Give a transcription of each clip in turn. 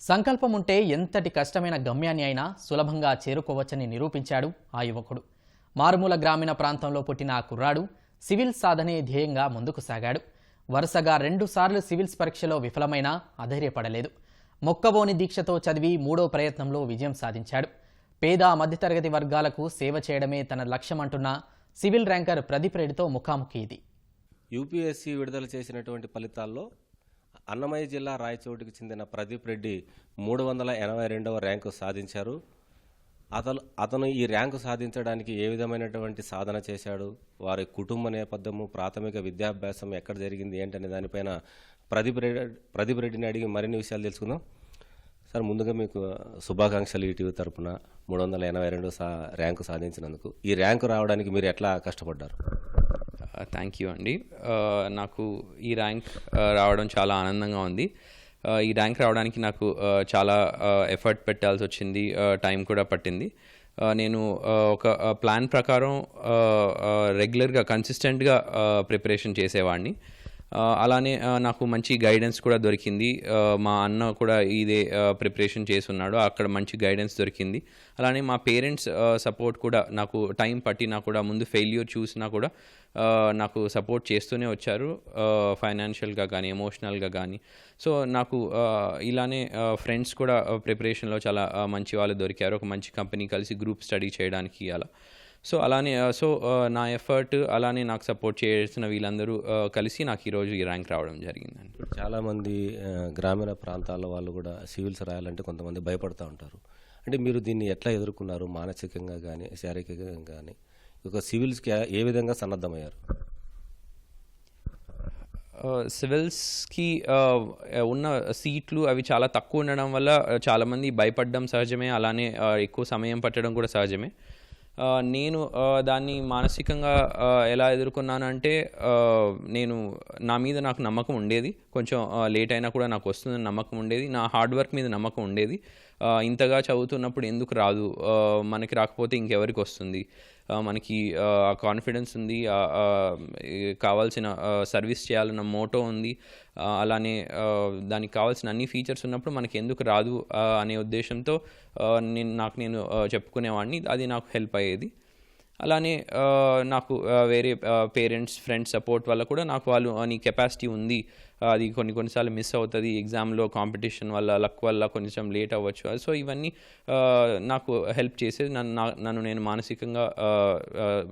సంకల్పం ఉంటే ఎంతటి కష్టమైన గమ్యాన్ని అయినా సులభంగా చేరుకోవచ్చని నిరూపించాడు ఆ యువకుడు. మారుమూల గ్రామీణ ప్రాంతంలో పుట్టిన ఆ కుర్రాడు సివిల్ సాధనే ధ్యేయంగా ముందుకు సాగాడు. వరుసగా రెండుసార్లు సివిల్స్ పరీక్షలో విఫలమైనా అధైర్యపడలేదు. మొక్కబోని దీక్షతో చదివి మూడో ప్రయత్నంలో విజయం సాధించాడు. పేద మధ్యతరగతి వర్గాలకు సేవ చేయడమే తన లక్ష్యమంటున్న సివిల్ ర్యాంకర్ ప్రదీప్ రెడ్డితో ముఖాముఖి ఇది. యూపీఎస్సీ విడుదల చేసినటువంటి ఫలితాల్లో అన్నమయ్య జిల్లా రాయచోటికి చెందిన ప్రదీప్ రెడ్డి మూడు వందల ఎనభై రెండవ ర్యాంకు సాధించారు. అతను అతను ఈ ర్యాంకు సాధించడానికి ఏ విధమైనటువంటి సాధన చేశాడు? వారి కుటుంబ నేపథ్యము ప్రాథమిక విద్యాభ్యాసం ఎక్కడ జరిగింది ఏంటనే దానిపైన ప్రదీప్ రెడ్డి ప్రదీప్ రెడ్డిని అడిగి మరిన్ని విషయాలు తెలుసుకుందాం. సార్ ముందుగా మీకు శుభాకాంక్షలు ఈటీవీ తరపున. మూడు వందల ఎనభై రెండు సా ర్యాంకు సాధించినందుకు. ఈ ర్యాంకు రావడానికి మీరు ఎట్లా కష్టపడ్డారు? థ్యాంక్ యూ అండి నాకు ఈ ర్యాంక్ uh, రావడం చాలా ఆనందంగా ఉంది. Uh, ఈ ర్యాంక్ రావడానికి నాకు uh, చాలా ఎఫర్ట్ పెట్టాల్సి వచ్చింది. టైం కూడా పట్టింది. నేను ఒక ప్లాన్ ప్రకారం రెగ్యులర్గా కన్సిస్టెంట్గా ప్రిపరేషన్ చేసేవాడిని. అలానే నాకు మంచి గైడెన్స్ కూడా దొరికింది. మా అన్న కూడా ఇదే ప్రిపరేషన్ చేస్తున్నాడు. అక్కడ మంచి గైడెన్స్ దొరికింది. అలానే మా పేరెంట్స్ సపోర్ట్ కూడా నాకు టైం పట్టినా కూడా ముందు ఫెయిల్యూర్ చూసినా కూడా నాకు సపోర్ట్ చేస్తూనే వచ్చారు. ఫైనాన్షియల్గా కానీ ఎమోషనల్గా కానీ సో నాకు ఇలానే ఫ్రెండ్స్ కూడా ప్రిపరేషన్లో చాలా మంచి వాళ్ళు దొరికారు. ఒక మంచి కంపెనీ కలిసి గ్రూప్ స్టడీ చేయడానికి అలా. సో అలానే సో ఆ, నా ఎఫర్ట్ అలానే నాకు సపోర్ట్ చేసిన వీళ్ళందరూ ఆ, కలిసి నాకు ఈరోజు ఈ ర్యాంక్ రావడం జరిగిందండి. చాలామంది గ్రామీణ ప్రాంతాల వాళ్ళు కూడా సివిల్స్ రాయాలంటే కొంతమంది భయపడుతూ ఉంటారు. అంటే మీరు దీన్ని ఎట్లా ఎదుర్కొన్నారు? మానసికంగా కానీ శారీరకంగా కానీ ఒక సివిల్స్కి ఏ విధంగా సన్నద్ధమయ్యారు? సివిల్స్కి ఉన్న సీట్లు అవి చాలా తక్కువ ఉండడం వల్ల చాలామంది భయపడడం సహజమే. అలానే ఎక్కువ సమయం పట్టడం కూడా సహజమే. నేను దాన్ని మానసికంగా ఎలా ఎదుర్కొన్నానంటే నేను నా మీద నాకు నమ్మకం ఉండేది. కొంచెం లేట్ అయినా కూడా నాకు వస్తుందని నమ్మకం ఉండేది. నా హార్డ్ వర్క్ మీద నమ్మకం ఉండేది. ఇంతగా చదువుతున్నప్పుడు ఎందుకు రాదు? మనకి రాకపోతే ఇంకెవరికి వస్తుంది? మనకి ఆ కాన్ఫిడెన్స్ ఉంది కావాల్సిన సర్వీస్ చేయాలన్న మోటో ఉంది అలానే దానికి కావాల్సిన అన్ని ఫీచర్స్ ఉన్నప్పుడు మనకి ఎందుకు రాదు అనే ఉద్దేశంతో నేను నాకు నేను చెప్పుకునేవాడిని. అది నాకు హెల్ప్ అయ్యేది. అలానే నాకు వేరే పేరెంట్స్ ఫ్రెండ్స్ సపోర్ట్ వల్ల కూడా నాకు వాళ్ళు నీ కెపాసిటీ ఉంది అది కొన్ని కొన్నిసార్లు మిస్ అవుతుంది ఎగ్జామ్లో కాంపిటీషన్ వల్ల లక్ వల్ల కొంచెం లేట్ అవ్వచ్చు. సో ఇవన్నీ నాకు హెల్ప్ చేసేది నన్ను నా- నన్ను నేను మానసికంగా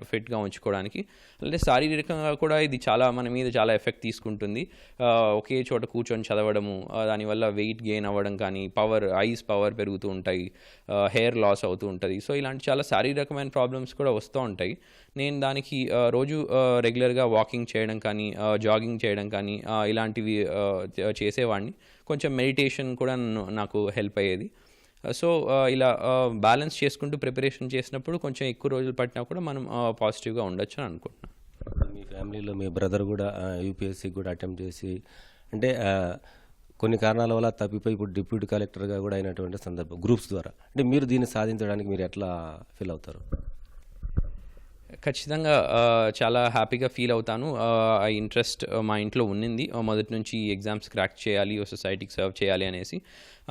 ఫిట్గా ఉంచుకోవడానికి. అంటే శారీరకంగా కూడా ఇది చాలా మన మీద చాలా ఎఫెక్ట్ తీసుకుంటుంది. ఒకే చోట కూర్చొని చదవడము దానివల్ల వెయిట్ గెయిన్ అవ్వడం కానీ పవర్ ఐస్ పవర్ పెరుగుతూ ఉంటాయి హెయిర్ లాస్ అవుతూ ఉంటుంది. సో ఇలాంటి చాలా శారీరకమైన ప్రాబ్లమ్స్ కూడా వస్తూ ఉంటాయి. నేను దానికి రోజు రెగ్యులర్గా వాకింగ్ చేయడం కానీ జాగింగ్ చేయడం కానీ ఇలాంటివి చేసేవాడిని. కొంచెం మెడిటేషన్ కూడా నాకు హెల్ప్ అయ్యేది. సో ఇలా బ్యాలెన్స్ చేసుకుంటూ ప్రిపరేషన్ చేసినప్పుడు కొంచెం ఎక్కువ రోజులు పట్టినా కూడా మనం పాజిటివ్గా ఉండొచ్చు అని అనుకుంటున్నాను. మీ ఫ్యామిలీలో మీ బ్రదర్ కూడా యూపీఎస్సీ కూడా అటెంప్ట్ చేసి అంటే కొన్ని కారణాల వల్ల తప్పిపోయి ఇప్పుడు డిప్యూటీ కలెక్టర్గా కూడా అయినటువంటి సందర్భం గ్రూప్స్ ద్వారా. అంటే మీరు దీన్ని సాధించడానికి మీరు ఎట్లా ఫీల్ అవుతారు? ఖచ్చితంగా చాలా హ్యాపీగా ఫీల్ అవుతాను. ఆ, ఇంట్రెస్ట్ మా ఇంట్లో ఉన్నింది. మొదటి నుంచి ఎగ్జామ్స్ క్రాక్ చేయాలి ఓ సొసైటీకి సర్వ్ చేయాలి అనేసి.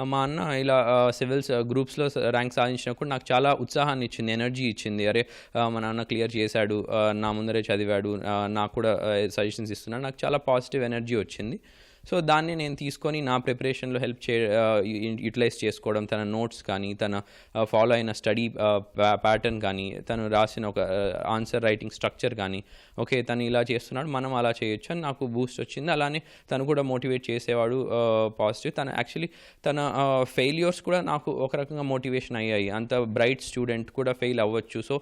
మా అన్న ఇలా సివిల్స్ గ్రూప్స్లో ర్యాంక్ సాధించినప్పుడు నాకు చాలా ఉత్సాహాన్ని ఇచ్చింది ఎనర్జీ ఇచ్చింది. అరే మా నాన్న క్లియర్ చేశాడు నా ముందరే చదివాడు నాకు కూడా సజెషన్స్ ఇస్తున్నాడు. నాకు చాలా పాజిటివ్ ఎనర్జీ వచ్చింది. సో దాన్ని నేను తీసుకొని నా ప్రిపరేషన్లో హెల్ప్ చే యూటిలైజ్ చేసుకోవడం తన నోట్స్ కానీ తన ఫాలో అయిన స్టడీ ప్యాటర్న్ కానీ తను రాసిన ఒక ఆన్సర్ రైటింగ్ స్ట్రక్చర్ కానీ ఓకే తను ఇలా చేస్తున్నాడు మనం అలా చేయొచ్చు అని నాకు బూస్ట్ వచ్చింది. అలానే తను కూడా మోటివేట్ చేసేవాడు పాజిటివ్. తను యాక్చువల్లీ తన ఫెయిల్యూర్స్ కూడా నాకు ఒక రకంగా మోటివేషన్ అయ్యాయి. అంత బ్రైట్ స్టూడెంట్ కూడా ఫెయిల్ అవ్వచ్చు. సో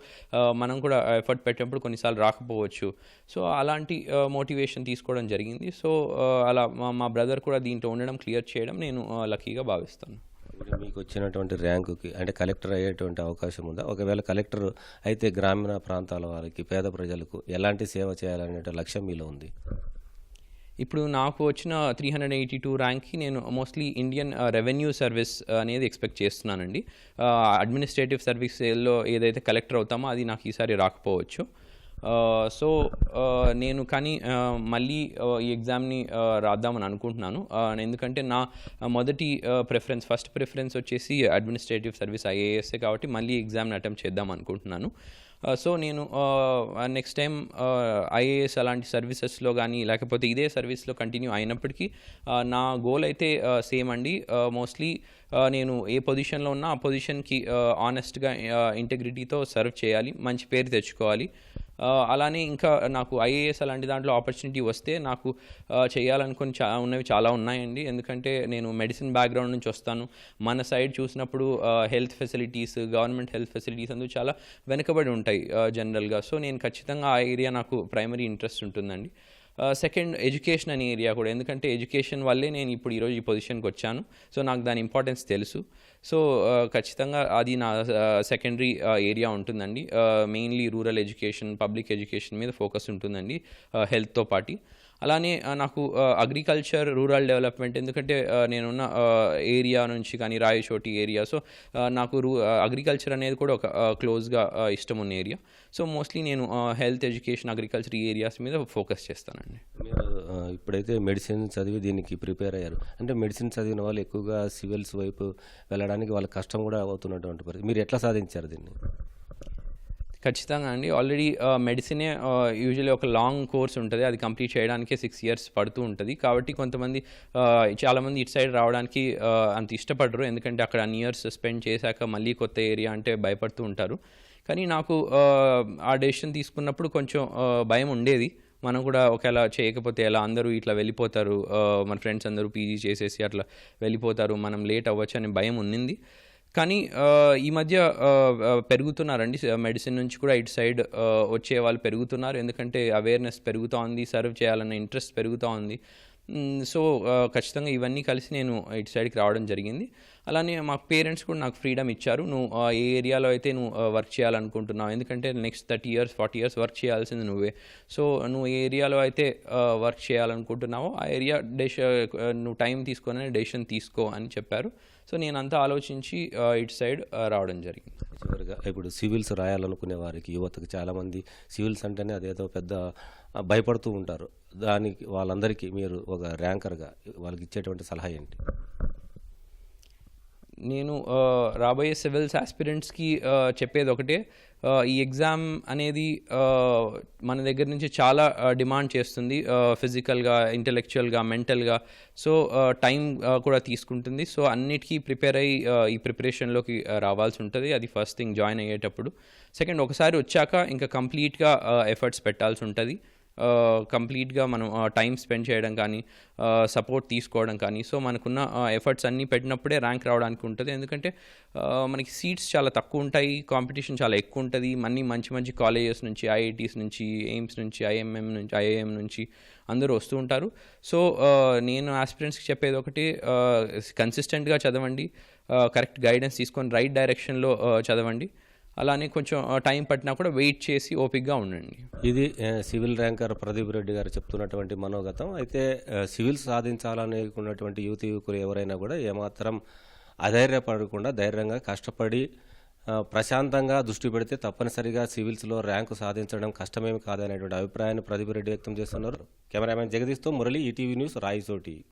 మనం కూడా ఎఫర్ట్ పెట్టినప్పుడు కొన్నిసార్లు రాకపోవచ్చు. సో అలాంటి మోటివేషన్ తీసుకోవడం జరిగింది. సో అలా మా మా బ్రదర్ కూడా దీంట్లో ఉండడం క్లియర్ చేయడం నేను లక్కీగా భావిస్తాను. ఇప్పుడు మీకు వచ్చినటువంటి ర్యాంకుకి అంటే కలెక్టర్ అయ్యేటువంటి అవకాశం ఉందా? ఒకవేళ కలెక్టర్ అయితే గ్రామీణ ప్రాంతాల వారికి పేద ప్రజలకు ఎలాంటి సేవ చేయాలనే లక్ష్యం మీలో ఉంది? ఇప్పుడు నాకు వచ్చిన త్రీ హండ్రెడ్ ఎయిటీ టూ ర్యాంక్కి నేను మోస్ట్లీ ఇండియన్ రెవెన్యూ సర్వీస్ అనేది ఎక్స్పెక్ట్ చేస్తున్నానండి. అడ్మినిస్ట్రేటివ్ సర్వీస్లో ఏదైతే కలెక్టర్ అవుతామో అది నాకు ఈసారి రాకపోవచ్చు. సో నేను కానీ మళ్ళీ ఈ ఎగ్జామ్ని రాద్దామని అనుకుంటున్నాను. ఎందుకంటే నా మొదటి ప్రిఫరెన్స్ ఫస్ట్ ప్రిఫరెన్స్ వచ్చేసి అడ్మినిస్ట్రేటివ్ సర్వీస్ ఐఏఎస్ఏ కాబట్టి మళ్ళీ ఎగ్జామ్ని అటెంప్ట్ చేద్దాం అనుకుంటున్నాను. సో నేను నెక్స్ట్ టైం ఐఏఎస్ అలాంటి సర్వీసెస్లో కానీ లేకపోతే ఇదే సర్వీస్లో కంటిన్యూ అయినప్పటికీ నా గోల్ అయితే సేమ్ అండి. మోస్ట్లీ నేను ఏ పొజిషన్లో ఉన్నా ఆ పొజిషన్కి ఆనెస్ట్గా ఇంటెగ్రిటీతో సర్వ్ చేయాలి మంచి పేరు తెచ్చుకోవాలి. అలానే ఇంకా నాకు ఐఏఎస్ అలాంటి దాంట్లో ఆపర్చునిటీ వస్తే నాకు చేయాలనుకుని చా ఉన్నవి చాలా ఉన్నాయండి. ఎందుకంటే నేను మెడిసిన్ బ్యాక్గ్రౌండ్ నుంచి వస్తాను. మన సైడ్ చూసినప్పుడు health facilities government health facilities అందుకు చాలా వెనుకబడి ఉంటాయి జనరల్గా సో నేను ఖచ్చితంగా ఆ ఏరియా నాకు ప్రైమరీ ఇంట్రెస్ట్ ఉంటుందండి. సెకండ్ ఎడ్యుకేషన్ అనే ఏరియా కూడా. ఎందుకంటే ఎడ్యుకేషన్ వల్లే నేను ఇప్పుడు ఈరోజు ఈ పొజిషన్కి వచ్చాను. సో నాకు దాని ఇంపార్టెన్స్ తెలుసు. సో uh, ఖచ్చితంగా అది నా uh, సెకండరీ ఏరియా uh, ఉంటుందండి. Mainly rural education public education మీద ఫోకస్ ఉంటుందండి. హెల్త్తో పాటు. అలానే నాకు అగ్రికల్చర్ రూరల్ డెవలప్మెంట్ ఎందుకంటే నేనున్న ఏరియా నుంచి కానీ రాయచోటి ఏరియా సో నాకు రూ అగ్రికల్చర్ అనేది కూడా ఒక క్లోజ్గా ఇష్టం ఉన్న ఏరియా సో మోస్ట్లీ నేను హెల్త్ ఎడ్యుకేషన్ అగ్రికల్చర్ ఈ ఏరియాస్ మీద ఫోకస్ చేస్తానండి. మీరు ఇప్పుడైతే మెడిసిన్ చదివి దీనికి ప్రిపేర్ అయ్యారు. అంటే మెడిసిన్ చదివిన వాళ్ళు ఎక్కువగా సివిల్స్ వైపు వెళ్ళడానికి వాళ్ళ కష్టం కూడా అవుతున్నటువంటి పరిస్థితి. మీరు ఎట్లా సాధించారు దీన్ని? ఖచ్చితంగా అండి. ఆల్రెడీ మెడిసినే యూజువల్లీ ఒక లాంగ్ కోర్స్ ఉంటుంది. అది కంప్లీట్ చేయడానికే సిక్స్ ఇయర్స్ పడుతూ ఉంటుంది. కాబట్టి కొంతమంది చాలామంది ఇటు సైడ్ రావడానికి అంత ఇష్టపడరు. ఎందుకంటే అక్కడ అన్ని ఇయర్స్ స్పెండ్ చేశాక మళ్ళీ కొత్త ఏరియా అంటే భయపడుతూ ఉంటారు. కానీ నాకు ఆ, డెసిషన్ తీసుకున్నప్పుడు కొంచెం భయం ఉండేది. మనం కూడా ఒకవేళ చేయకపోతే ఎలా అందరూ ఇట్లా వెళ్ళిపోతారు? మన ఫ్రెండ్స్ అందరూ పీజీ చేసేసి అట్లా వెళ్ళిపోతారు. మనం లేట్ అవ్వచ్చు అనే భయం ఉన్నింది. కానీ ఈ మధ్య పెరుగుతున్నారండి. మెడిసిన్ నుంచి కూడా ఇటు సైడ్ వచ్చే వాళ్ళు పెరుగుతున్నారు. ఎందుకంటే అవేర్నెస్ పెరుగుతూ ఉంది సర్వ్ చేయాలన్న ఇంట్రెస్ట్ పెరుగుతూ ఉంది. సో ఖచ్చితంగా ఇవన్నీ కలిసి నేను ఇటు సైడ్కి రావడం జరిగింది. అలానే మా పేరెంట్స్ కూడా నాకు ఫ్రీడమ్ ఇచ్చారు. నువ్వు ఏ ఏరియాలో అయితే నువ్వు వర్క్ చేయాలనుకుంటున్నావు. ఎందుకంటే next thirty years forty years work చేయాల్సింది నువ్వే. సో నువ్వు ఏ ఏరియాలో అయితే వర్క్ చేయాలనుకుంటున్నావో ఆ ఏరియా డెష నువ్వు టైం తీసుకొని డెసిషన్ తీసుకో అని చెప్పారు. సో నేను అంతా ఆలోచించి ఇటు సైడ్ రావడం జరిగింది. చివరిగా ఇప్పుడు సివిల్స్ రాయాలనుకునే వారికి యువతకు చాలామంది సివిల్స్ అంటేనే అదేదో పెద్ద భయపడుతూ ఉంటారు. దానికి వాళ్ళందరికీ మీరు ఒక ర్యాంకర్గా వాళ్ళకి ఇచ్చేటువంటి సలహా ఏంటి? నేను రాబోయే సివిల్స్ ఆస్పిరెంట్స్కి చెప్పేది ఒకటే. ఈ ఎగ్జామ్ అనేది మన దగ్గర నుంచి చాలా డిమాండ్ చేస్తుంది ఫిజికల్గా ఇంటెలెక్చువల్గా మెంటల్గా సో టైం కూడా తీసుకుంటుంది. సో అన్నిటికీ ప్రిపేర్ అయ్యి ఈ ప్రిపరేషన్లోకి రావాల్సి ఉంటుంది. అది ఫస్ట్ థింగ్ జాయిన్ అయ్యేటప్పుడు. సెకండ్ ఒకసారి వచ్చాక ఇంకా కంప్లీట్గా ఎఫర్ట్స్ పెట్టాల్సి ఉంటుంది. కంప్లీట్గా మనం టైం స్పెండ్ చేయడం కానీ సపోర్ట్ తీసుకోవడం కానీ సో మనకున్న ఎఫర్ట్స్ అన్నీ పెట్టినప్పుడే ర్యాంక్ రావడానికి ఉంటుంది. ఎందుకంటే మనకి సీట్స్ చాలా తక్కువ ఉంటాయి కాంపిటీషన్ చాలా ఎక్కువ ఉంటుంది. మనీ మంచి మంచి కాలేజెస్ నుంచి ఐఐటీస్ నుంచి ఎయిమ్స్ నుంచి ఐఎంఎం నుంచి ఐఐఎం నుంచి అందరూ వస్తూ ఉంటారు. సో నేను ఆస్పిరెంట్స్కి చెప్పేది ఒకటి కన్సిస్టెంట్గా చదవండి కరెక్ట్ గైడెన్స్ తీసుకొని రైట్ డైరెక్షన్లో చదవండి. అలానే కొంచెం టైం పట్టినా కూడా వెయిట్ చేసి ఓపిక్గా ఉండండి. ఇది సివిల్ ర్యాంకర్ ప్రదీప్ రెడ్డి గారు చెప్తున్నటువంటి మనోగతం. అయితే సివిల్ సాధించాలనుకున్నటువంటి యువత యువకులు ఎవరైనా కూడా ఏమాత్రం అధైర్యపడకుండా ధైర్యంగా కష్టపడి ప్రశాంతంగా దృష్టి పెడితే తప్పనిసరిగా సివిల్స్లో ర్యాంకు సాధించడం కష్టమేమి కాదనేటువంటి అభిప్రాయాన్ని ప్రదీప్ రెడ్డి వ్యక్తం చేస్తున్నారు. కెమెరామెన్ జగదీష్తో మురళి ఈటీవీ న్యూస్ రాయచోటి.